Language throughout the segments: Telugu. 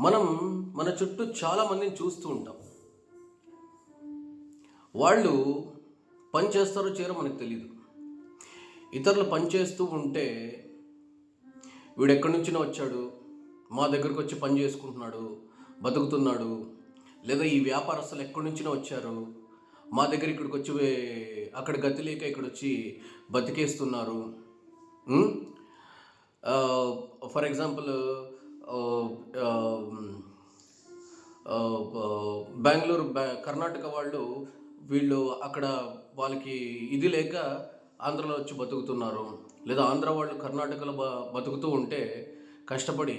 మనం మన చుట్టూ చాలామందిని చూస్తూ ఉంటాం. వాళ్ళు పని చేస్తారో చేయరో మనకు తెలియదు ఇతరులు పని చేస్తూ ఉంటే వీడు ఎక్కడి నుంచినో వచ్చాడు మా దగ్గరకు వచ్చి పని చేసుకుంటున్నాడు బతుకుతున్నాడు లేదా ఈ వ్యాపారస్తులు ఎక్కడి నుంచినో వచ్చారు మా దగ్గర ఇక్కడికి వచ్చి అక్కడ గతి లేక ఇక్కడ వచ్చి బతికేస్తున్నారు. ఫర్ ఎగ్జాంపుల్ బెంగళూరు కర్ణాటక వాళ్ళు వీళ్ళు అక్కడ వాళ్ళకి ఇది లేక ఆంధ్రలో వచ్చి బతుకుతున్నారు. లేదా ఆంధ్ర వాళ్ళు కర్ణాటకలో బ బతుకుతూ ఉంటే కష్టపడి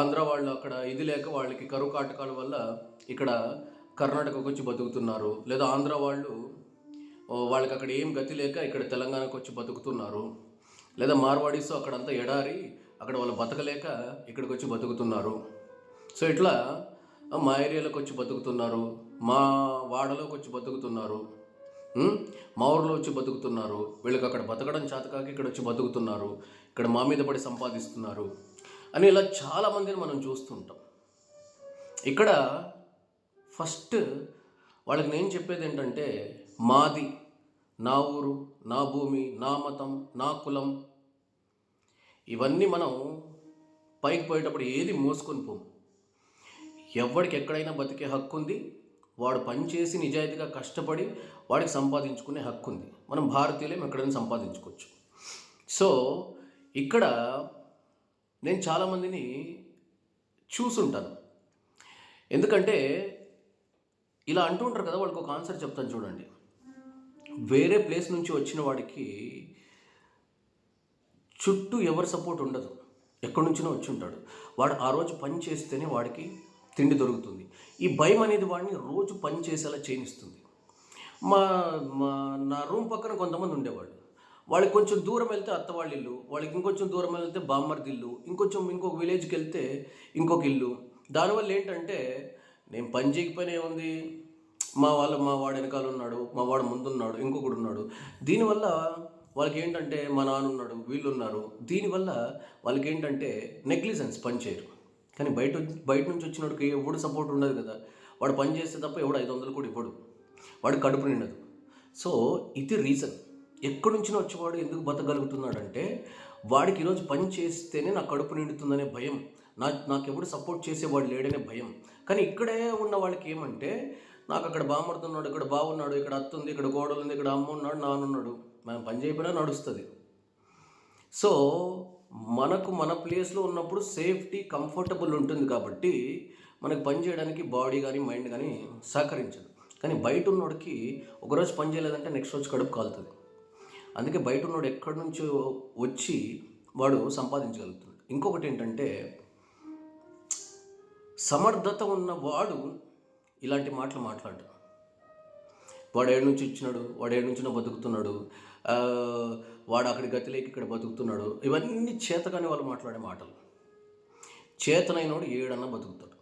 ఆంధ్ర వాళ్ళు అక్కడ ఇది లేక వాళ్ళకి కరువు కాటకాల వల్ల ఇక్కడ కర్ణాటకకు వచ్చి బతుకుతున్నారు. లేదా ఆంధ్ర వాళ్ళు వాళ్ళకి అక్కడ ఏం గతి లేక ఇక్కడ తెలంగాణకు వచ్చి బతుకుతున్నారు. లేదా మార్వాడీస్ అక్కడంతా ఎడారి అక్కడ వాళ్ళు బతకలేక ఇక్కడికి వచ్చి బతుకుతున్నారు. సో ఇట్లా మా ఏరియాలోకి వచ్చి బతుకుతున్నారు. మా వాడలోకి వచ్చి బతుకుతున్నారు మా ఊర్లో వచ్చి బతుకుతున్నారు. వీళ్ళకి అక్కడ బతకడం చేతకాక ఇక్కడ వచ్చి బతుకుతున్నారు. ఇక్కడ మా మీద పడి సంపాదిస్తున్నారు. అని ఇలా చాలామందిని మనం చూస్తుంటాం. ఇక్కడ ఫస్ట్ వాళ్ళకి నేను చెప్పేది ఏంటంటే మాది నా ఊరు నా భూమి నా మతం నా కులం ఇవన్నీ మనం పైకి పోయేటప్పుడు ఏది మోసుకొని పోము. ఎవడికి ఎక్కడైనా బతికే హక్కు ఉంది వాడు పనిచేసి నిజాయితీగా కష్టపడి వాడికి సంపాదించుకునే హక్కు ఉంది మనం భారతీయులేం ఎక్కడైనా సంపాదించుకోవచ్చు. సో ఇక్కడ నేను చాలామందిని చూసుంటాను. ఎందుకంటే ఇలా అంటూ ఉంటారు కదా వాళ్ళకి ఒక ఆన్సర్ చెప్తాను చూడండి. వేరే ప్లేస్ నుంచి వచ్చిన వాడికి చుట్టూ ఎవరి సపోర్ట్ ఉండదు. ఎక్కడి నుంచినో వచ్చి ఉంటాడు. వాడు ఆ రోజు పని చేస్తేనే వాడికి తిండి దొరుకుతుంది. ఈ భయం అనేది వాడిని రోజు పని చేసేలా చేయనిస్తుంది మా మా నా రూమ్ పక్కన కొంతమంది ఉండేవాళ్ళు. వాళ్ళకి కొంచెం దూరం వెళ్తే అత్త వాళ్ళ ఇల్లు వాళ్ళకి ఇంకొంచెం దూరం వెళ్తే బామ్మర్ది ఇల్లు ఇంకొంచెం ఇంకొక విలేజ్కి వెళ్తే ఇంకొక ఇల్లు. దానివల్ల ఏంటంటే నేను పని చేయకపోయినా ఏముంది? మా వాళ్ళ మా వాడు వెనకాల ఉన్నాడు మా వాడు ముందున్నాడు ఇంకొకడు ఉన్నాడు. దీనివల్ల వాళ్ళకి ఏంటంటే మా నాన్న ఉన్నాడు వీళ్ళు ఉన్నారు దీనివల్ల వాళ్ళకి ఏంటంటే నెగ్లిజెన్స్ పని చేయరు కానీ బయట బయట నుంచి వచ్చినోడికి ఎవడు సపోర్ట్ ఉండదు కదా. వాడు పని చేస్తే తప్ప ఎవడు ఐదు వందలు కూడా ఇవ్వడు. వాడు కడుపు నిండదు. సో ఇది రీజన్ ఎక్కడి నుంచి వచ్చేవాడు ఎందుకు బతకగలుగుతున్నాడంటే వాడికి ఈరోజు పని చేస్తేనే నా కడుపు నిండుతుందనే భయం. నా నాకు ఎప్పుడు సపోర్ట్ చేసేవాడు లేడనే భయం. కానీ ఇక్కడే ఉన్న వాళ్ళకి ఏమంటే నాకు అక్కడ బామడుతున్నాడు ఇక్కడ బాగున్నాడు ఇక్కడ అత్త ఉంది ఇక్కడ గోడలు ఉంది ఇక్కడ అమ్మ ఉన్నాడు నాన్న ఉన్నాడు మనం పని చేయకపోయినా నడుస్తుంది. సో మనకు మన ప్లేస్లో ఉన్నప్పుడు సేఫ్టీ కంఫర్టబుల్ ఉంటుంది కాబట్టి మనకు పని చేయడానికి బాడీ కానీ మైండ్ కానీ సహకరించదు. కానీ బయట ఉన్నోడికి ఒకరోజు పని చేయలేదంటే నెక్స్ట్ రోజు కడుపు కాలుతుంది. అందుకే బయట ఉన్నోడు ఎక్కడి నుంచో వచ్చి వాడు సంపాదించగలుగుతున్నాడు. ఇంకొకటి ఏంటంటే సమర్థత ఉన్న వాడు ఇలాంటి మాటలు మాట్లాడడు. వాడు ఏడు నుంచి ఇచ్చినాడు వాడు ఏడు నుంచి బతుకుతున్నాడు వాడు అక్కడి గతిలేకి ఇక్కడ బతుకుతున్నాడు. ఇవన్నీ చేతకాని వాళ్ళు మాట్లాడే మాటలు. చేతనైనోడు ఏడన్నా బతుకుతాడు.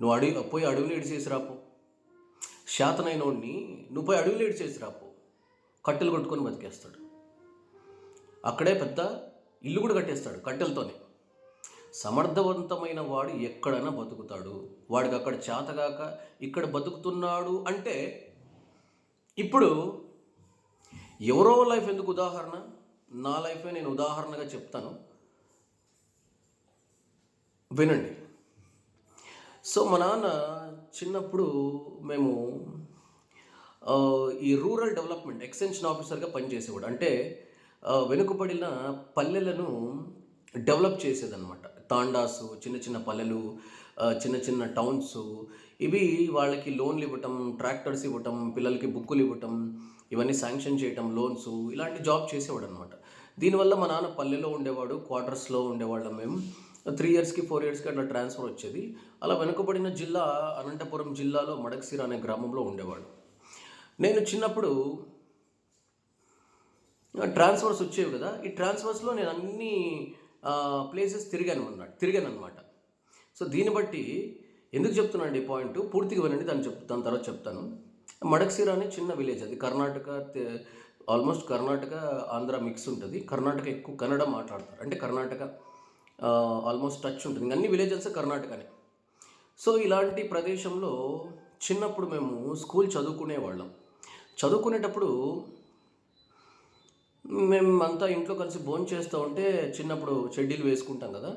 నువ్వు అడవి పోయి అడవిలో ఏడిచేసి రాపో. శాతనైనోడిని నువ్వు పోయి అడవిలో ఏడిచేసి రాపో. కట్టెలు కొట్టుకొని బతికేస్తాడు. అక్కడే పెద్ద ఇల్లు కూడా కట్టేస్తాడు కట్టెలతోనే. సమర్థవంతమైన వాడు ఎక్కడైనా బతుకుతాడు. వాడికి అక్కడ చేతగాక ఇక్కడ బతుకుతున్నాడు అంటే ఇప్పుడు ఎవరో లైఫ్ ఎందుకు ఉదాహరణ? నా లైఫే నేను ఉదాహరణగా చెప్తాను. వినండి. సో మా నాన్న చిన్నప్పుడు మేము ఈ రూరల్ డెవలప్మెంట్ ఎక్స్టెన్షన్ ఆఫీసర్గా పనిచేసేవాడు. అంటే వెనుకబడిన పల్లెలను డెవలప్ చేసేదన్నమాట. తాండాసు చిన్న చిన్న పల్లెలు చిన్న చిన్న టౌన్స్ ఇవి వాళ్ళకి లోన్లు ఇవ్వటం ట్రాక్టర్స్ ఇవ్వటం పిల్లలకి బుక్కులు ఇవ్వటం ఇవన్నీ శాంక్షన్ చేయటం లోన్స్ ఇలాంటి జాబ్ చేసేవాడు అనమాట దీనివల్ల మా నాన్న పల్లెలో ఉండేవాడు క్వార్టర్స్లో ఉండేవాళ్ళం మేము త్రీ ఇయర్స్కి ఫోర్ ఇయర్స్కి అట్లా ట్రాన్స్ఫర్ వచ్చేది. అలా వెనుకబడిన జిల్లా అనంతపురం జిల్లాలో మడక్సిర అనే గ్రామంలో ఉండేవాడు. నేను చిన్నప్పుడు ట్రాన్స్ఫర్స్ వచ్చేవి కదా. ఈ ట్రాన్స్ఫర్స్లో నేను అన్ని ప్లేసెస్ తిరిగాను అన్నమాట తిరిగాను అనమాట సో దీన్ని బట్టి ఎందుకు చెప్తున్నాను ఈ పాయింట్ పూర్తిగా వినండి దాన్ని చెప్ దాని తర్వాత చెప్తాను. మడక్సిరా అనే చిన్న విలేజ్ అది కర్ణాటక ఆల్మోస్ట్ కర్ణాటక ఆంధ్ర మిక్స్ ఉంటుంది. కర్ణాటక ఎక్కువ కన్నడ మాట్లాడతారు. అంటే కర్ణాటక ఆల్మోస్ట్ టచ్ ఉంటుంది. అన్ని విలేజెస్ కర్ణాటకనే. సో ఇలాంటి ప్రదేశంలో చిన్నప్పుడు మేము స్కూల్ చదువుకునేవాళ్ళం చదువుకునేటప్పుడు మేము అంతా ఇంట్లో కలిసి భోజనం చేస్తూ ఉంటే చిన్నప్పుడు చెడ్డీలు వేసుకుంటాం కదా.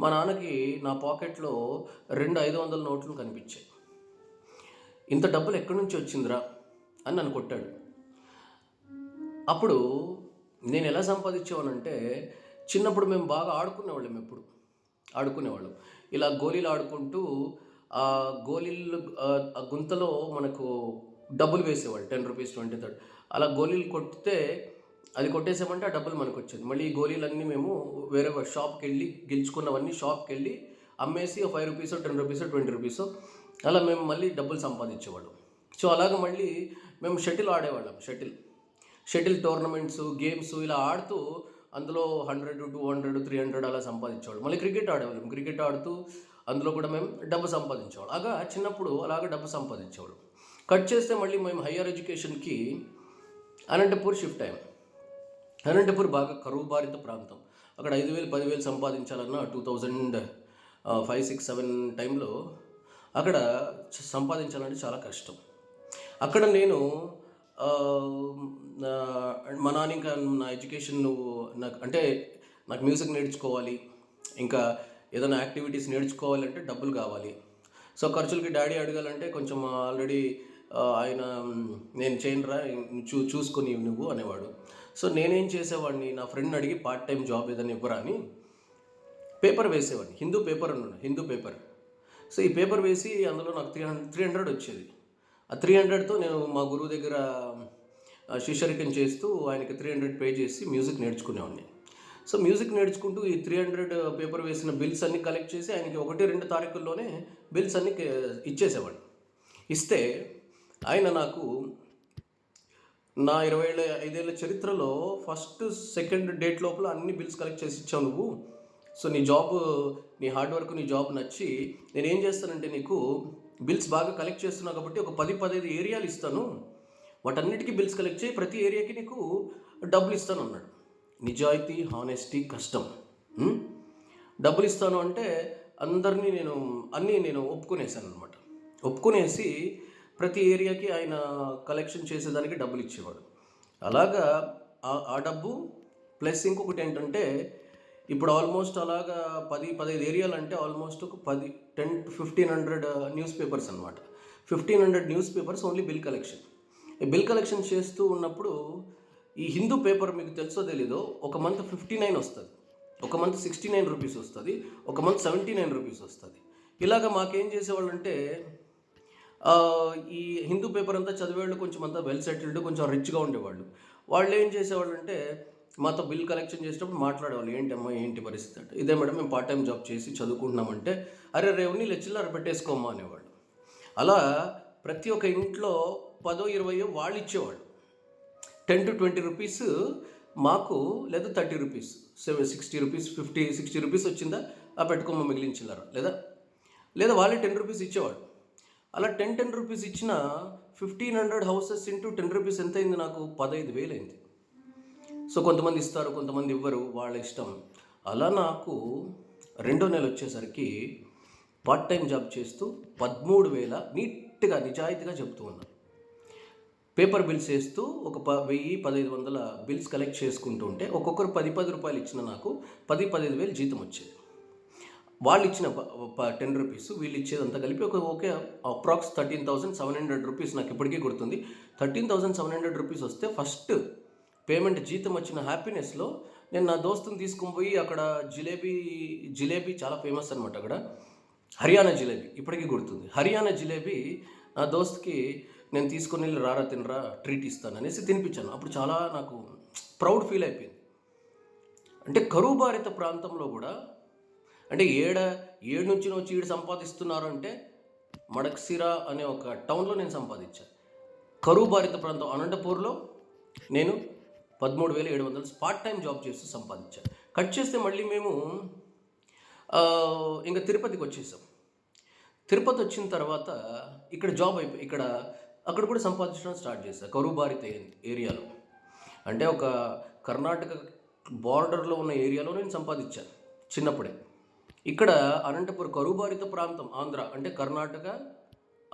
మా నాన్నకి నా పాకెట్లో రెండు ఐదు వందల నోట్లు కనిపించాయి. ఇంత డబ్బులు ఎక్కడి నుంచి వచ్చిందిరా అని నన్ను కొట్టాడు. అప్పుడు నేను ఎలా సంపాదించేవానంటే చిన్నప్పుడు మేము బాగా ఆడుకునేవాళ్ళం ఎప్పుడు. ఆడుకునేవాళ్ళం. ఇలా గోళీలు ఆడుకుంటూ ఆ గోళీలు ఆ- గుంతలో మనకు డబ్బులు వేసేవాళ్ళు టెన్ రూపీస్ ట్వంటీ థర్డ్ అలా గోళీలు కొట్టితే అది కొట్టేసామంటే ఆ డబ్బులు మనకు వచ్చేది మళ్ళీ ఈ గోళీలన్నీ మేము వేరే షాప్కి వెళ్ళి గెలుచుకున్నవన్నీ షాప్కి వెళ్ళి అమ్మేసి five rupees ten rupees twenty rupees అలా మేము మళ్ళీ డబ్బులు సంపాదించేవాళ్ళం. సో అలాగ మళ్ళీ మేము షటిల్ ఆడేవాళ్ళం షటిల్. షటిల్ టోర్నమెంట్స్ గేమ్స్ ఇలా ఆడుతూ అందులో hundred two hundred three hundred అలా సంపాదించేవాళ్ళం. మళ్ళీ క్రికెట్ ఆడేవాళ్ళం. క్రికెట్ ఆడుతూ అందులో కూడా మేము డబ్బు సంపాదించేవాళ్ళం. అలాగా చిన్నప్పుడు అలాగ డబ్బు సంపాదించేవాళ్ళం. కట్ చేస్తే మళ్ళీ మేము హయ్యర్ ఎడ్యుకేషన్కి అనంతపూర్ షిఫ్ట్ అయ్యాం. అనంతపూర్ బాగా కరువు బారిత ప్రాంతం. అక్కడ ఐదు వేలు పదివేలు సంపాదించాలన్నా two thousand five six seven టైంలో అక్కడ సంపాదించాలంటే చాలా కష్టం. అక్కడ నేను మా నాన్న ఇంకా నా ఎడ్యుకేషన్ నువ్వు నాకు అంటే నాకు మ్యూజిక్ నేర్చుకోవాలి. ఇంకా ఏదైనా యాక్టివిటీస్ నేర్చుకోవాలంటే డబ్బులు కావాలి. సో ఖర్చులకి డాడీ అడగాలంటే కొంచెం ఆల్రెడీ ఆయన నేను చేయనురా చూ చూసుకొని నువ్వు అనేవాడు. సో నేనేం చేసేవాడిని నా ఫ్రెండ్ అడిగి పార్ట్ టైం జాబ్ ఏదైనా ఇవ్వరా అని పేపర్ వేసేవాడిని. హిందూ పేపర్ అన్నాడు హిందూ పేపర్. సో ఈ పేపర్ వేసి అందులో నాకు త్రీ హండ్రెడ్ త్రీ హండ్రెడ్ వచ్చేది. ఆ త్రీ హండ్రెడ్తో నేను మా గురువు దగ్గర శిష్యరికం చేస్తూ ఆయనకి త్రీ హండ్రెడ్ పే చేసి మ్యూజిక్ నేర్చుకునేవాడిని. సో మ్యూజిక్ నేర్చుకుంటూ ఈ త్రీ హండ్రెడ్ పేపర్ వేసిన బిల్స్ అన్ని కలెక్ట్ చేసి ఆయనకి ఒకటి రెండు తారీఖుల్లోనే బిల్స్ అన్ని ఇచ్చేసేవాడు ఇచ్చేసేవాడిని. ఇస్తే ఆయన నాకు నా ఇరవై ఏళ్ళ ఐదేళ్ళ చరిత్రలో ఫస్ట్ సెకండ్ డేట్ లోపల అన్ని బిల్స్ కలెక్ట్ చేసి ఇచ్చావు నువ్వు. సో నీ జాబ్ నీ హార్డ్ వర్క్ నీ జాబ్ నచ్చి నేను ఏం చేస్తానంటే నీకు బిల్స్ బాగా కలెక్ట్ చేస్తున్నావు కాబట్టి ఒక పది పదహైదు ఏరియాలు ఇస్తాను. వాటన్నిటికీ బిల్స్ కలెక్ట్ చేయి ప్రతి ఏరియాకి నీకు డబ్బులు ఇస్తాను అన్నాడు. నిజాయితీ హానెస్టీ కష్టం. డబ్బులు ఇస్తాను అంటే అందరినీ నేను అన్నీ నేను ఒప్పుకునేసాను అనమాట ఒప్పుకునేసి ప్రతి ఏరియాకి ఆయన కలెక్షన్ చేసేదానికి డబ్బులు ఇచ్చేవాడు. అలాగా ఆ- ఆ డబ్బు ప్లస్ ఇంకొకటి ఏంటంటే ఇప్పుడు ఆల్మోస్ట్ అలాగా పది పదహైదు ఏరియాలు అంటే ఆల్మోస్ట్ ఒక పది ten to fifteen hundred newspapers అనమాట fifteen hundred newspapers only bill collection ఈ బిల్ కలెక్షన్ చేస్తూ ఉన్నప్పుడు ఈ హిందూ పేపర్ మీకు తెలుసో తెలీదో ఒక మంత్ ఫిఫ్టీ నైన్ వస్తుంది. ఒక మంత్ సిక్స్టీ నైన్ రూపీస్ వస్తుంది. ఒక మంత్ సెవెంటీ నైన్ రూపీస్ వస్తుంది. ఇలాగ మాకేం చేసేవాళ్ళు అంటే ఈ హిందూ పేపర్ అంతా చదివేవాళ్ళు కొంచెం అంతా వెల్ సెటిల్డ్ కొంచెం రిచ్గా ఉండేవాళ్ళు. వాళ్ళు ఏం చేసేవాళ్ళు అంటే మాతో బిల్ కలెక్షన్ చేసేటప్పుడు మాట్లాడేవాళ్ళు ఏంటమ్మా ఏంటి పరిస్థితి? అంటే. ఇదే మేడం మేము పార్ట్ టైం జాబ్ చేసి చదువుకుంటున్నామంటే అరే రేవుని లెచ్చిల్లర పెట్టేసుకోమ్మా అనేవాళ్ళు. అలా ప్రతి ఒక్క ఇంట్లో పదో ఇరవయో వాళ్ళు ఇచ్చేవాళ్ళు. టెన్ టు ట్వంటీ రూపీస్ మాకు లేదా thirty rupees seven sixty rupees fifty sixty rupees వచ్చిందా ఆ పెట్టుకోమ్మ మిగిలిన చిల్లర లేదా? లేదా వాళ్ళే టెన్ రూపీస్ ఇచ్చేవాడు అలా టెన్ టెన్ రూపీస్ ఇచ్చిన fifteen hundred houses into ten rupees ఎంత అయింది నాకు? పదహైదు వేలు అయింది సో కొంతమంది ఇస్తారు కొంతమంది ఇవ్వరు వాళ్ళ ఇష్టం. అలా నాకు రెండో నెల వచ్చేసరికి పార్ట్ టైం జాబ్ చేస్తూ పదమూడు వేల నీట్గా నిజాయితీగా చెప్తూ ఉన్నాను పేపర్ బిల్స్ వేస్తూ ఒక ప వెయ్యి పదహైదు వందల బిల్స్ కలెక్ట్ చేసుకుంటూ ఉంటే ఒక్కొక్కరు పది పది రూపాయలు ఇచ్చిన నాకు పది పదిహేను వేలు జీతం వచ్చేది. వాళ్ళు ఇచ్చిన టెన్ రూపీస్ వీళ్ళు ఇచ్చేదంతా కలిపి ఒక okay approx thirteen thousand seven hundred rupees నాకు ఇప్పటికీ గుర్తుంది. Thirteen thousand seven hundred rupees వస్తే ఫస్ట్ పేమెంట్ జీతం వచ్చిన హ్యాపీనెస్లో నేను నా దోస్తుని తీసుకుని పోయి అక్కడ జిలేబీ జిలేబీ చాలా ఫేమస్ అనమాట అక్కడ. హర్యానా జిలేబీ ఇప్పటికీ గుర్తుంది. హర్యానా జిలేబీ నా దోస్త్కి నేను తీసుకొని వెళ్ళి రారా తినరా ట్రీట్ ఇస్తాను అనేసి తినిపించాను. అప్పుడు చాలా నాకు ప్రౌడ్ ఫీల్ అయిపోయింది. అంటే కరువు బారిత ప్రాంతంలో కూడా అంటే ఏడ ఏడు నుంచి వచ్చి ఈడు సంపాదిస్తున్నారు అంటే మడక్సిరా అనే ఒక టౌన్లో నేను సంపాదించాను కరువు బారిత ప్రాంతం అనంతపూర్లో నేను పదమూడు వేల ఏడు వందలు పార్ట్ టైం జాబ్ చేస్తూ సంపాదించాను కట్ చేస్తే మళ్ళీ మేము ఇంకా తిరుపతికి వచ్చేసాం. తిరుపతి వచ్చిన తర్వాత ఇక్కడ జాబ్ అయిపోయి ఇక్కడ అక్కడ కూడా సంపాదించడం స్టార్ట్ చేశాను కరుబారిత ఏరియాలో. అంటే ఒక కర్ణాటక బార్డర్లో ఉన్న ఏరియాలో నేను సంపాదించాను చిన్నప్పుడే. ఇక్కడ అనంతపురం కరుబారిత ప్రాంతం ఆంధ్ర అంటే కర్ణాటక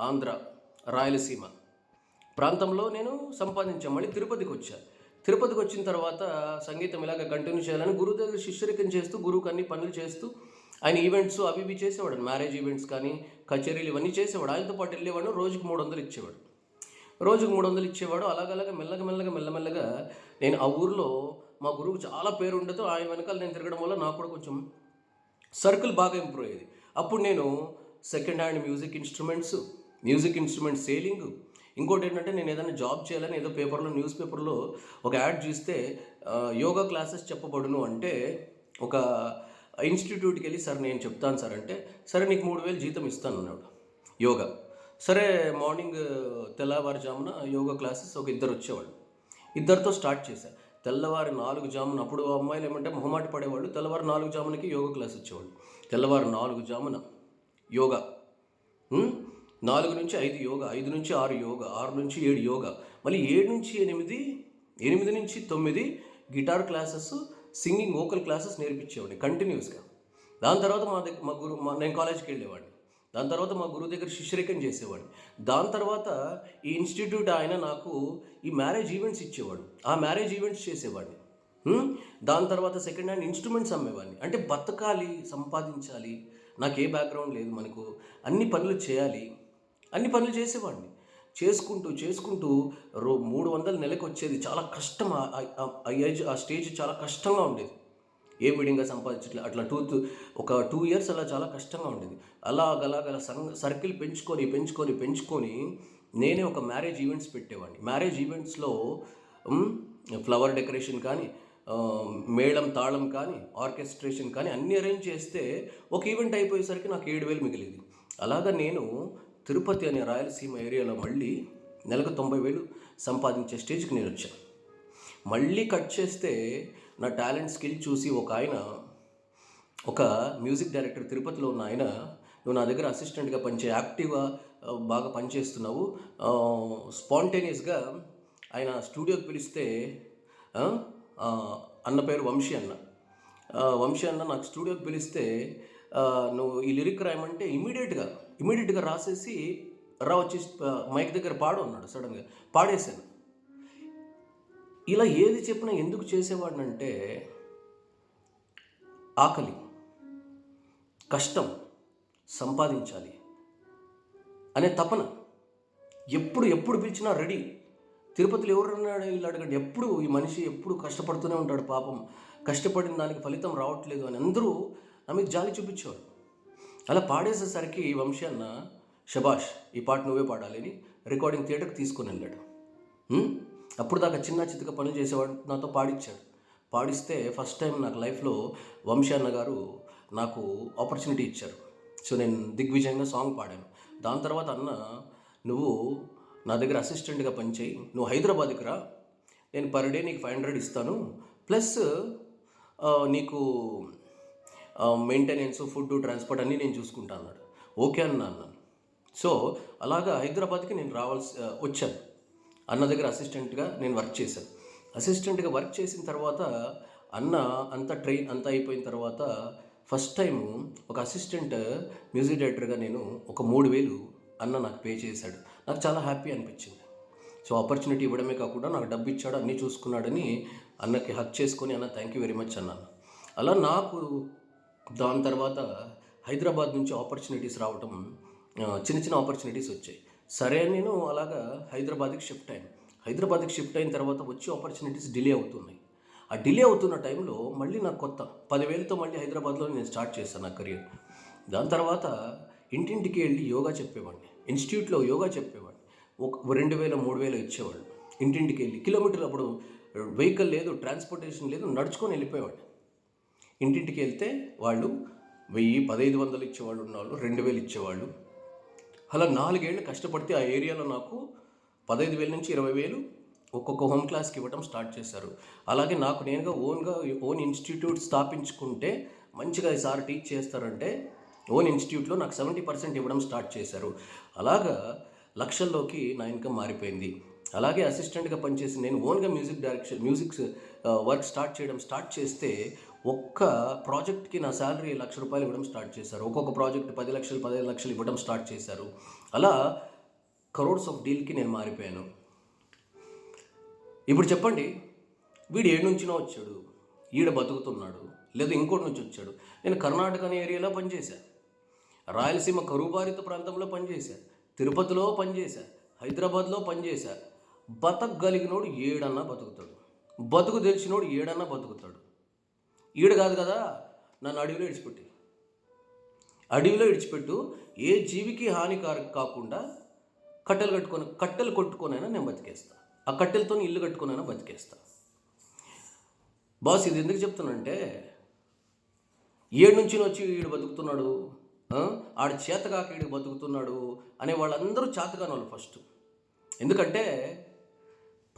ఆంధ్ర రాయలసీమ ప్రాంతంలో నేను సంపాదించాను మళ్ళీ తిరుపతికి వచ్చాను తిరుపతికి వచ్చిన తర్వాత సంగీతం ఇలాగ కంటిన్యూ చేయాలని గురువు దగ్గర శిష్యరికం చేస్తూ గురువుకి అన్ని పనులు చేస్తూ ఆయన ఈవెంట్స్ అవి ఇవి చేసేవాడు. మ్యారేజ్ ఈవెంట్స్ కానీ కచేరీలు ఇవన్నీ చేసేవాడు. ఆయనతో పాటు వెళ్ళేవాడు రోజుకి మూడు వందలు ఇచ్చేవాడు. రోజుకు మూడు వందలు ఇచ్చేవాడు. అలాగలాగా మెల్లగా మెల్లగా మెల్లమెల్లగా నేను ఆ ఊర్లో మా గురువు చాలా పేరు ఉండదు ఆయన వెనకాల నేను తిరగడం వల్ల నాకు కూడా కొంచెం సర్కిల్ బాగా ఇంప్రూవ్ అయ్యేది. అప్పుడు నేను second hand music instruments music instrument selling ఇంకోటి ఏంటంటే నేను ఏదైనా జాబ్ చేయాలని ఏదో పేపర్లో న్యూస్ పేపర్లో ఒక యాడ్ చూస్తే యోగా క్లాసెస్ చెప్పబడును అంటే ఒక ఇన్స్టిట్యూట్కి వెళ్ళి సార్ నేను చెప్తాను సార్ అంటే సరే నీకు మూడు వేలు జీతం ఇస్తాను అన్నాడు. యోగా. సరే మార్నింగ్ తెల్లవారుజామున యోగా క్లాసెస్ ఒక ఇద్దరు వచ్చేవాళ్ళు. ఇద్దరితో స్టార్ట్ చేశా. తెల్లవారు నాలుగు జామున అప్పుడు అమ్మాయిలు ఏమంటే మొహమాట పడేవాళ్ళు. తెల్లవారు నాలుగు జామునకి యోగా క్లాస్ వచ్చేవాళ్ళు. తెల్లవారు నాలుగు జామున యోగా. నాలుగు నుంచి ఐదు యోగ ఐదు నుంచి ఆరు యోగ ఆరు నుంచి ఏడు యోగ మళ్ళీ ఏడు నుంచి ఎనిమిది ఎనిమిది నుంచి తొమ్మిది guitar classes singing vocal classes నేర్పించేవాడిని కంటిన్యూస్గా. దాని తర్వాత మా దగ్గర మా గురు మా నేను కాలేజ్కి వెళ్ళేవాడిని. దాని తర్వాత మా గురువు దగ్గర శిష్యరికం చేసేవాడిని. దాని తర్వాత ఈ ఇన్స్టిట్యూట్ ఆయన నాకు ఈ మ్యారేజ్ ఈవెంట్స్ ఇచ్చేవాడు. ఆ మ్యారేజ్ ఈవెంట్స్ చేసేవాడిని. దాని తర్వాత సెకండ్ హ్యాండ్ ఇన్స్ట్రుమెంట్స్ అమ్మేవాడిని. అంటే బతకాలి సంపాదించాలి. నాకు ఏ బ్యాక్గ్రౌండ్ లేదు మనకు. అన్ని పనులు చేయాలి. అన్ని పనులు చేసేవాడిని. చేసుకుంటూ చేసుకుంటూ రో మూడు వందల నెలకు వచ్చేది చాలా కష్టం ఆ- ఆ- ఏజ్ ఆ స్టేజ్ చాలా కష్టంగా ఉండేది. ఏ విధంగా సంపాదించట్లే అట్లా టూ ఒక టూ ఇయర్స్ అలా చాలా కష్టంగా ఉండేది. అలాగలాగలా సం సర్కిల్ పెంచుకొని పెంచుకొని పెంచుకొని నేనే ఒక మ్యారేజ్ ఈవెంట్స్ పెట్టేవాడిని. మ్యారేజ్ ఈవెంట్స్లో ఫ్లవర్ డెకరేషన్ కానీ మేళం తాళం కానీ ఆర్కెస్ట్రేషన్ కానీ అన్ని అరేంజ్ చేస్తే ఒక ఈవెంట్ అయిపోయేసరికి నాకు ఏడు వేలు మిగిలేది. అలాగా నేను తిరుపతి అనే రాయలసీమ ఏరియాలో మళ్ళీ నెలకు తొంభై వేలు సంపాదించే స్టేజ్కి నేను వచ్చాను మళ్ళీ కట్ చేస్తే నా టాలెంట్ స్కిల్ చూసి ఒక ఆయన ఒక మ్యూజిక్ డైరెక్టర్ తిరుపతిలో ఉన్న ఆయన నువ్వు నా దగ్గర అసిస్టెంట్గా పనిచే యాక్టివ్గా బాగా పనిచేస్తున్నావు. స్పాంటేనియస్గా ఆయన స్టూడియోకి పిలిస్తే అన్న పేరు వంశీ అన్న. వంశీ అన్న నాకు స్టూడియోకి పిలిస్తే నువ్వు ఈ లిరిక్ రాయమంటే ఇమీడియట్గా ఇమీడియట్గా రాసేసి రా వచ్చి మైక్ దగ్గర పాడు అన్నాడు సడన్గా. పాడేశాను. ఇలా ఏది చెప్పినా ఎందుకు చేసేవాడినంటే ఆకలి కష్టం సంపాదించాలి అనే తపన. ఎప్పుడు ఎప్పుడు పిలిచినా రెడీ. తిరుపతిలో ఎవరున్నాడు వీళ్ళు అడగండి. ఎప్పుడు ఈ మనిషి ఎప్పుడు కష్టపడుతూనే ఉంటాడు పాపం. కష్టపడిన దానికి ఫలితం రావట్లేదు అని అందరూ నా మీద జాలి చూపించేవాడు అలా పాడేసేసరికి వంశీ అన్న శబాష్ ఈ పాట నువ్వే పాడాలి అని రికార్డింగ్ థియేటర్కి తీసుకొని వెళ్ళాడు. అప్పుడు దాకా చిన్న చితక పని చేసేవాడు నాతో పాడిచ్చాడు. పాడిస్తే ఫస్ట్ టైం నాకు లైఫ్లో వంశీ అన్న గారు నాకు ఆపర్చునిటీ ఇచ్చారు. సో నేను దిగ్విజయంగా సాంగ్ పాడాను. దాని తర్వాత అన్న నువ్వు నా దగ్గర అసిస్టెంట్గా పనిచేయి. నువ్వు హైదరాబాద్కి రా. నేను పర్ డే నీకు ఫైవ్ హండ్రెడ్ ఇస్తాను. ప్లస్ నీకు మెయింటెనెన్స్ ఫుడ్ ట్రాన్స్పోర్ట్ అన్నీ నేను చూసుకుంటా అన్నాడు. ఓకే అన్న అన్నాను సో అలాగా హైదరాబాద్కి నేను రావాల్సి వచ్చాను. అన్న దగ్గర అసిస్టెంట్గా నేను వర్క్ చేశాను. అసిస్టెంట్గా వర్క్ చేసిన తర్వాత అన్న అంత ట్రైన్ అంతా అయిపోయిన తర్వాత ఫస్ట్ టైం ఒక అసిస్టెంట్ మ్యూజిక్ డైరెక్టర్గా నేను ఒక మూడు వేలు అన్న నాకు పే చేశాడు. నాకు చాలా హ్యాపీ అనిపించింది. సో ఆపర్చునిటీ ఇవ్వడమే కాకుండా నాకు డబ్బు ఇచ్చాడు అన్నీ చూసుకున్నాడని అన్నకి హక్ చేసుకొని అన్న థ్యాంక్ యూ వెరీ మచ్ అన్నాను అలా నాకు దాని తర్వాత హైదరాబాద్ నుంచి ఆపర్చునిటీస్ రావటం చిన్న చిన్న ఆపర్చునిటీస్ వచ్చాయి. సరే అని నేను అలాగా హైదరాబాద్కి షిఫ్ట్ అయ్యాను. హైదరాబాద్కి షిఫ్ట్ అయిన తర్వాత వచ్చే ఆపర్చునిటీస్ డిలే అవుతున్నాయి. ఆ డిలే అవుతున్న టైంలో మళ్ళీ నాకు కొత్త పదివేలతో మళ్ళీ హైదరాబాద్లో నేను స్టార్ట్ చేశాను నా కెరియర్. దాని తర్వాత ఇంటింటికి వెళ్ళి యోగా చెప్పేవాడిని. ఇన్స్టిట్యూట్లో యోగా చెప్పేవాడిని. ఒక రెండు వేల మూడు వేలు ఇచ్చేవాళ్ళు. ఇంటింటికి వెళ్ళి కిలోమీటర్లు అప్పుడు వెహికల్ లేదు ట్రాన్స్పోర్టేషన్ లేదు నడుచుకొని వెళ్ళిపోయేవాడిని. ఇంటింటికి వెళ్తే వాళ్ళు వెయ్యి పదహైదు వందలు ఇచ్చేవాళ్ళు ఉన్నవాళ్ళు రెండు వేలు ఇచ్చేవాళ్ళు. అలా నాలుగేళ్ళు కష్టపడితే ఆ ఏరియాలో నాకు పదహైదు వేల నుంచి ఇరవై వేలు ఒక్కొక్క హోమ్ క్లాస్కి ఇవ్వడం స్టార్ట్ చేశారు. అలాగే నాకు నేనుగా ఓన్గా ఓన్ ఇన్స్టిట్యూట్ స్థాపించుకుంటే మంచిగా ఈసారి టీచ్ చేస్తారంటే ఓన్ ఇన్స్టిట్యూట్లో నాకు సెవెంటీ పర్సెంట్ ఇవ్వడం స్టార్ట్ చేశారు. అలాగా లక్షల్లోకి నా ఇన్కమ్ మారిపోయింది. అలాగే అసిస్టెంట్గా పనిచేసి నేను ఓన్గా music direction music work start చేయడం స్టార్ట్ చేస్తే ఒక్క ప్రాజెక్ట్కి నా శాలరీ లక్ష రూపాయలు ఇవ్వడం స్టార్ట్ చేశారు. ఒక్కొక్క ప్రాజెక్ట్ పది లక్షలు పదిహేను లక్షలు ఇవ్వడం స్టార్ట్ చేశారు. అలా కరోడ్స్ ఆఫ్ డీల్కి నేను మారిపోయాను. ఇప్పుడు చెప్పండి వీడు ఏడు నుంచినో వచ్చాడు ఈడ బతుకుతున్నాడు లేదా ఇంకోటి నుంచి వచ్చాడు. నేను కర్ణాటక అనే ఏరియాలో పనిచేశాను రాయలసీమ కరుబారిత ప్రాంతంలో పనిచేశా. తిరుపతిలో పనిచేశా. హైదరాబాద్లో పనిచేశా. బతకగలిగినోడు ఏడన్నా బతుకుతాడు. బతుకు తెలిసినోడు ఏడన్నా బతుకుతాడు. ఈడు కాదు కదా నన్ను అడవిలో ఇడిచిపెట్టి అడవిలో ఇడిచిపెట్టు ఏ జీవికి హానికారం కాకుండా కట్టెలు కట్టుకొని కట్టెలు కొట్టుకొనైనా నేను బతికేస్తా. ఆ కట్టెలతో ఇల్లు కట్టుకొనైనా బతికేస్తా. బాస్ ఇది ఎందుకు చెప్తున్నానంటే ఏడు నుంచి వచ్చి వీడు బతుకుతున్నాడు ఆ? ఆడు చేతకాక వీడు బతుకుతున్నాడు అనే వాళ్ళందరూ చేతకాని వాళ్ళు ఫస్ట్. ఎందుకంటే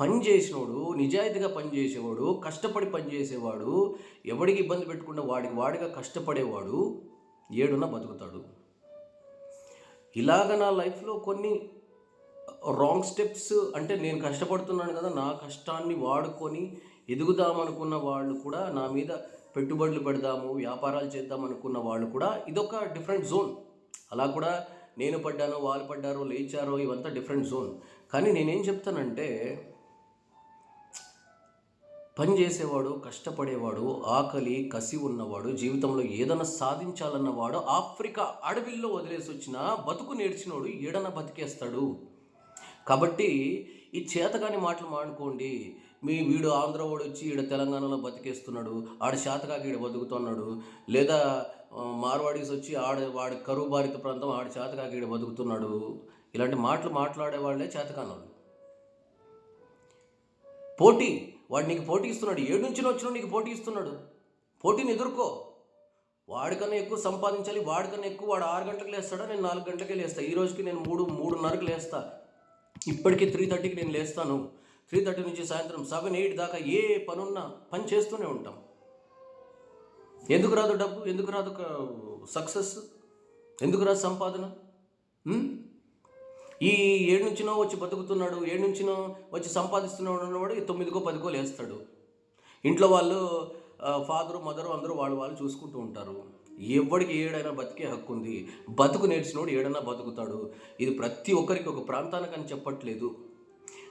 పనిచేసినోడు నిజాయితీగా పని చేసేవాడు కష్టపడి పని చేసేవాడు ఎవడికి ఇబ్బంది పెట్టకుండా వాడికి వాడిగా కష్టపడేవాడు ఏడున బతుకుతాడు. ఇలాగ నా లైఫ్లో కొన్ని రాంగ్ స్టెప్స్ అంటే నేను కష్టపడుతున్నాను కదా నా కష్టాన్ని వాడుకొని ఎదుగుదామనుకున్న వాళ్ళు కూడా నా మీద పెట్టుబడులు పెడదాము వ్యాపారాలు చేద్దాం అనుకున్న వాళ్ళు కూడా ఇదొక డిఫరెంట్ జోన్. అలా కూడా నేను పడ్డాను వాళ్ళు పడ్డారో లేచారో ఇవంతా డిఫరెంట్ జోన్. కానీ నేనేం చెప్తానంటే పని చేసేవాడు కష్టపడేవాడు ఆకలి కసి ఉన్నవాడు జీవితంలో ఏదైనా సాధించాలన్నవాడు ఆఫ్రికా అడవిల్లో వదిలేసి వచ్చిన బతుకు నేర్చినోడు ఏడన బతికేస్తాడు. కాబట్టి ఈ చేతగాని మాటలు మానుకోండి. మీ వీడు ఆంధ్ర వాడు వచ్చి ఈడ తెలంగాణలో బతికేస్తున్నాడు ఆడ శాతకాకి ఈడ బతుకుతున్నాడు లేదా మార్వాడీస్ వచ్చి ఆడ వాడి కరువు బారిత ప్రాంతం ఆడ చేతకాకి ఈడ బతుకుతున్నాడు. ఇలాంటి మాటలు మాట్లాడే వాళ్ళే చేతకానోళ్ళు. పోటీ వాడు నీకు పోటీ ఇస్తున్నాడు. ఏడు నుంచి వచ్చిన నీకు పోటీ ఇస్తున్నాడు. పోటీని ఎదుర్కో. వాడికన్నా ఎక్కువ సంపాదించాలి వాడికన్నా ఎక్కువ వాడు ఆరు గంటలకు లేస్తాడా నేను నాలుగు గంటలకే లేస్తా. ఈ రోజుకి నేను మూడు మూడున్నరకు లేస్తా. ఇప్పటికీ త్రీ థర్టీకి నేను లేస్తాను. త్రీ థర్టీ నుంచి సాయంత్రం సెవెన్ ఎయిట్ దాకా ఏ పనున్నా పని చేస్తూనే ఉంటాం. ఎందుకు రాదు డబ్బు? ఎందుకు రాదు సక్సెస్ ఎందుకు రాదు సంపాదన? ఈ ఏడు నుంచినో వచ్చి బతుకుతున్నాడు ఏడు నుంచినో వచ్చి సంపాదిస్తున్నాడు అన్నవాడు ఈ తొమ్మిదికో పదికో లేస్తాడు. ఇంట్లో వాళ్ళు ఫాదరు మదరు అందరూ వాళ్ళు వాళ్ళు చూసుకుంటూ ఉంటారు. ఎవడికి ఏడైనా బతికే హక్కు ఉంది. బతుకు నేర్చినోడు ఏడైనా బతుకుతాడు. ఇది ప్రతి ఒక్కరికి ఒక ప్రాంతానికని చెప్పట్లేదు.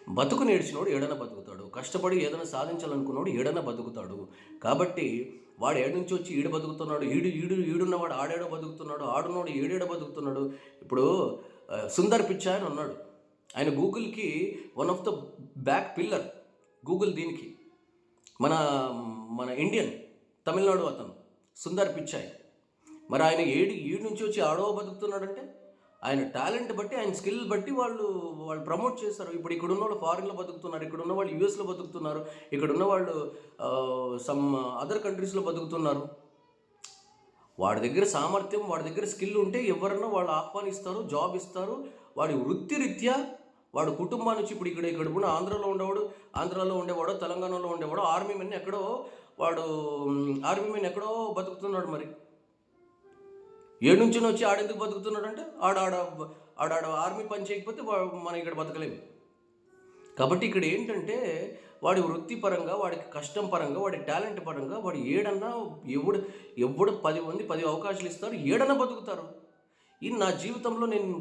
బతుకు నేర్చినోడు ఏడైనా బతుకుతాడు. కష్టపడి ఏదైనా సాధించాలనుకున్నాడు ఏడైనా బతుకుతాడు. కాబట్టి వాడు ఏడు నుంచి వచ్చి ఈడు బతుకుతున్నాడు ఈడు ఈడు ఈడున్నవాడు ఆడేడో బతుకుతున్నాడు ఆడున్నోడు ఏడేడో బతుకుతున్నాడు. ఇప్పుడు సుందర్ పిచ్చా అని ఉన్నాడు. ఆయన గూగుల్కి one of the back pillar Google దీనికి. మన మన ఇండియన్ తమిళనాడు అతను సుందర్ పిచ్చాయ్ మరి ఆయన ఏడు ఏడు నుంచి వచ్చి ఆడవ బతుకుతున్నాడంటే? ఆయన టాలెంట్ బట్టి ఆయన స్కిల్ బట్టి వాళ్ళు వాళ్ళు ప్రమోట్ చేస్తారు. ఇప్పుడు ఇక్కడ ఉన్న వాళ్ళు ఫారిన్లో బతుకుతున్నారు ఇక్కడ ఉన్న వాళ్ళు యూఎస్లో బతుకుతున్నారు ఇక్కడ ఉన్న వాళ్ళు సమ్ అదర్ కంట్రీస్లో బతుకుతున్నారు. వాడి దగ్గర సామర్థ్యం వాడి దగ్గర స్కిల్ ఉంటే ఎవరన్నా వాళ్ళు ఆహ్వానిస్తారు జాబ్ ఇస్తారు. వాడి వృత్తిరీత్యా వాడు కుటుంబాన్ని నుంచి ఇప్పుడు ఇక్కడ ఇక్కడ ఉన్న ఆంధ్రలో ఉండేవాడు ఆంధ్రాలో ఉండేవాడు తెలంగాణలో ఉండేవాడు ఆర్మీ మెన్ ఎక్కడో వాడు ఆర్మీ మెన్ ఎక్కడో బతుకుతున్నాడు మరి. ఏడు నుంచి వచ్చి ఆడెందుకు బతుకుతున్నాడు అంటే ఆడ ఆడ ఆర్మీ పని చేయకపోతే మనం ఇక్కడ బతకలేము. కాబట్టి ఇక్కడ ఏంటంటే వాడి వృత్తిపరంగా వాడికి కష్టం పరంగా వాడి టాలెంట్ పరంగా వాడు ఏడన్నా ఎవడు ఎవడు పది మంది పది అవకాశాలు ఇస్తారు ఏడన్నా బతుకుతారు. ఈ నా జీవితంలో నేను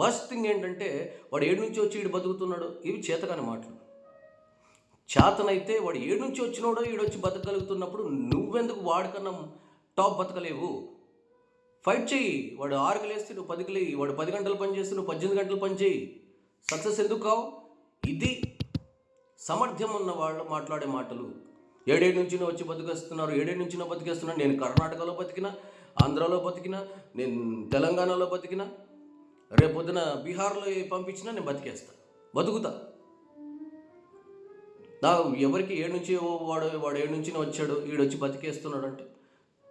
వర్స్ట్ థింగ్ ఏంటంటే వాడు ఏడు నుంచి వచ్చి ఈడు బతుకుతున్నాడు ఇవి చేతకాని మాటలు. చేతనైతే వాడు ఏడు నుంచి వచ్చినోడో ఈడొచ్చి బతకగలుగుతున్నప్పుడు నువ్వెందుకు వాడికన్నా టాప్ బతకలేవు? ఫైట్ చెయ్యి వాడు ఆరుకి లేస్తే నువ్వు పదికి వాడు పది గంటలు పని చేస్తే నువ్వు పద్దెనిమిది గంటలు పని చేయి సక్సెస్ ఎందుకు కావు? ఇది సమర్థ్యం ఉన్న వాళ్ళు మాట్లాడే మాటలు. ఏడేడు నుంచి వచ్చి బతికేస్తున్నారు ఏడేడు నుంచి బతికేస్తున్నాను నేను కర్ణాటకలో బతికినా ఆంధ్రాలో బతికినా నేను తెలంగాణలో బతికినా రేపొద్దున బీహార్లో పంపించినా నేను బతికేస్తా. బతుకుతా. నా ఎవరికి ఏడు నుంచి ఓ వాడు వాడు ఏడు నుంచి వచ్చాడు ఈడొచ్చి బతికేస్తున్నాడు అంటే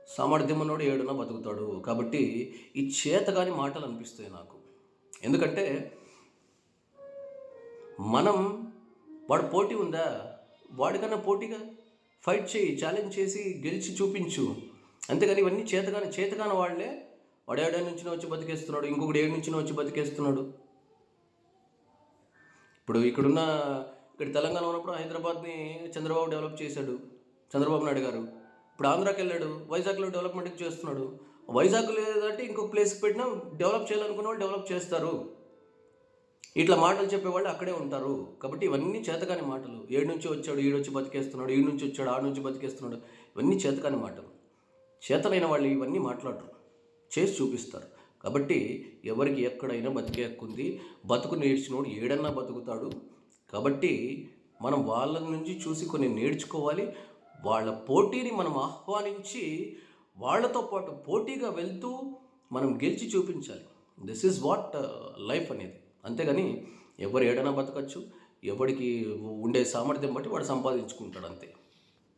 సామర్థ్యం ఉన్నోడు ఏడున బతుకుతాడు. కాబట్టి ఈ చేత కాని మాటలు అనిపిస్తాయి నాకు. ఎందుకంటే మనం వాడు పోటీ ఉందా? వాడికన్నా పోటీగా ఫైట్ చేయి ఛాలెంజ్ చేసి గెలిచి చూపించు. అంతేగాని ఇవన్నీ చేతగాని చేతగాని వాళ్ళే వాడు ఏడా నుంచి వచ్చి బతికేస్తున్నాడు ఇంకొకటి ఏడు నుంచి వచ్చి బతికేస్తున్నాడు. ఇప్పుడు ఇక్కడున్న ఇక్కడ తెలంగాణ ఉన్నప్పుడు హైదరాబాద్ని చంద్రబాబు డెవలప్ చేశాడు చంద్రబాబు నాయుడు గారు. ఇప్పుడు ఆంధ్రాకి వెళ్ళాడు వైజాగ్లో డెవలప్మెంట్ చేస్తున్నాడు. వైజాగ్ లేదంటే ఇంకొక ప్లేస్కి పెట్టినా డెవలప్ చేయాలనుకున్న వాళ్ళు డెవలప్ చేస్తారు. ఇట్లా మాటలు చెప్పేవాళ్ళు అక్కడే ఉంటారు. కాబట్టి ఇవన్నీ చేతకాని మాటలు. ఏడు నుంచి వచ్చాడు ఈడొచ్చి బతికేస్తున్నాడు ఈడు నుంచి వచ్చాడు ఆడు నుంచి బతికేస్తున్నాడు. ఇవన్నీ చేతకాని మాటలు. చేతనైన వాళ్ళు ఇవన్నీ మాట్లాడరు. చేసి చూపిస్తారు. కాబట్టి ఎవరికి ఎక్కడైనా బతికే హక్కుంది బతుకు నేర్చినోడు ఏడన్నా బతుకుతాడు. కాబట్టి మనం వాళ్ళ నుంచి చూసి కొన్ని నేర్చుకోవాలి. వాళ్ళ పోటీని మనం ఆహ్వానించి వాళ్ళతో పాటు పోటీగా వెళ్తూ మనం గెలిచి చూపించాలి. దిస్ ఈజ్ వాట్ లైఫ్ అనేది. అంతేగాని ఎవరు ఏడైనా బతకచ్చు ఎవడికి ఉండే సామర్థ్యం బట్టి వాడు సంపాదించుకుంటాడు అంతే.